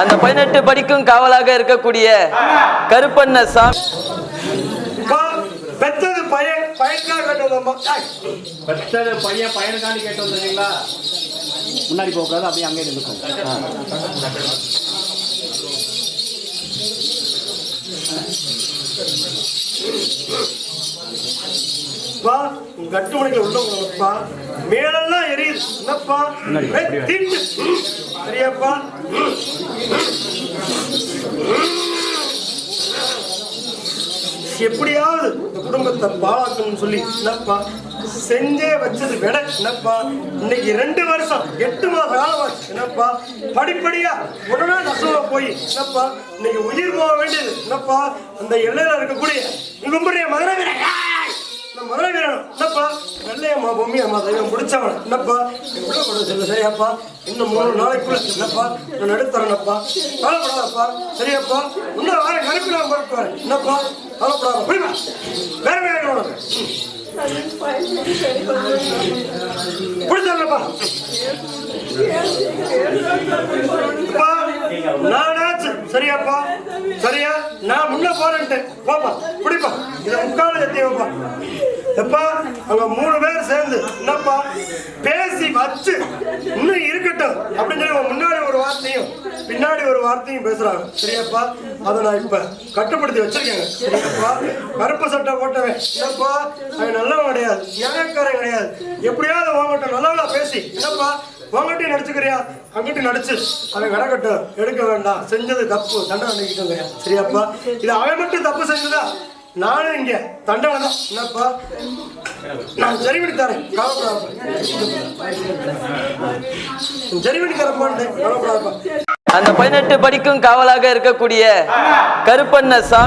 அந்த பதினெட்டு படிக்கும் காவலாக இருக்கக்கூடிய கருப்பண்ண சாமி. பெத்தது பையன் பையனுக்காக கட்டுவதம்மா பெற்றது பையன் பையனுக்காண்டி கேட்டு வந்துருக்கீங்களா? முன்னாடி போகாது அப்படியே அங்கேயே நின்றுக்கும் அப்பா உள்ள மேலெல்லாம் எரியுது. என்னப்பா. திட்டு சரியாப்பா. எப்படியாவது இந்த குடும்பத்தை பாழாக்கணும்னு சொல்லி என்னப்பா? செஞ்சே வச்சது விட என்னப்பா? இன்னைக்கு ரெண்டு வருஷம் எட்டு மாசம் காலமாச்சு என்னப்பா? படிப்படியா உடனே நசுவ போய் என்னப்பா? இன்னைக்கு உயிர் போக வேண்டியது என்னப்பா? அந்த எல்லையில இருக்கக்கூடிய அம்மா பூமி அம்மா தெய்வம் முடிச்சவன் என்னப்பா? எவ்வளோ உள்ள சொல்லு சரியாப்பா இன்னும் மூணு நாளைக்குள்ள என்னப்பா நான் எடுத்துறேனப்பா. கவலைப்படாதப்பா. சரியாப்பா? இன்னும் வேற கருப்பில நான் வரேன் என்னப்பா? கவலைப்படாத. புரியுமா? வேற வேற உனக்கு? சரியா? நான் முன்ன போறேன்ட்டு பாப்பா பிடிப்பா இதை முக்கால எத்தியப்பா எப்பா அங்க மூணு பேர் சேர்ந்து என்னப்பா பேசி வச்சு இன்னும் இருக்கட்டும் அப்படின்னு சொல்லி முன்னாடி ஒரு வார்த்தையும் பின்னாடி ஒரு வார்த்தையும் பேசுறாங்க. சரியாப்பா? அதை நான் இப்ப கட்டுப்படுத்தி வச்சிருக்கேங்க. சரியாப்பா? கருப்பு சட்டை போட்டவன். என்னப்பா? அவன் நல்லவன் கிடையாது. நியாயக்காரன் கிடையாது. எப்படியாவது வாங்கட்டும் நல்லவளா பேசி என்னப்பா? உங்ககிட்டயும் நடிச்சுக்கிறியா? அங்கிட்ட நடிச்சு அவன் கிடக்கட்டும் எடுக்க வேண்டாம் செஞ்சது தப்பு. தண்டனை நினைக்கிட்டோங்க சரியாப்பா. இது அவன் மட்டும் தப்பு செஞ்சதா? நானும் இங்க தண்டனை தான். என்னப்பா? நான் சரி பண்ணி தரேன். கவலைப்படாதப்பா. சரி பண்ணி தரப்பான்ட்டு. கவலைப்படாதப்பா. அந்த பதினெட்டு படிக்கும் காவலாக இருக்கக்கூடிய கருப்பண்ண சாமி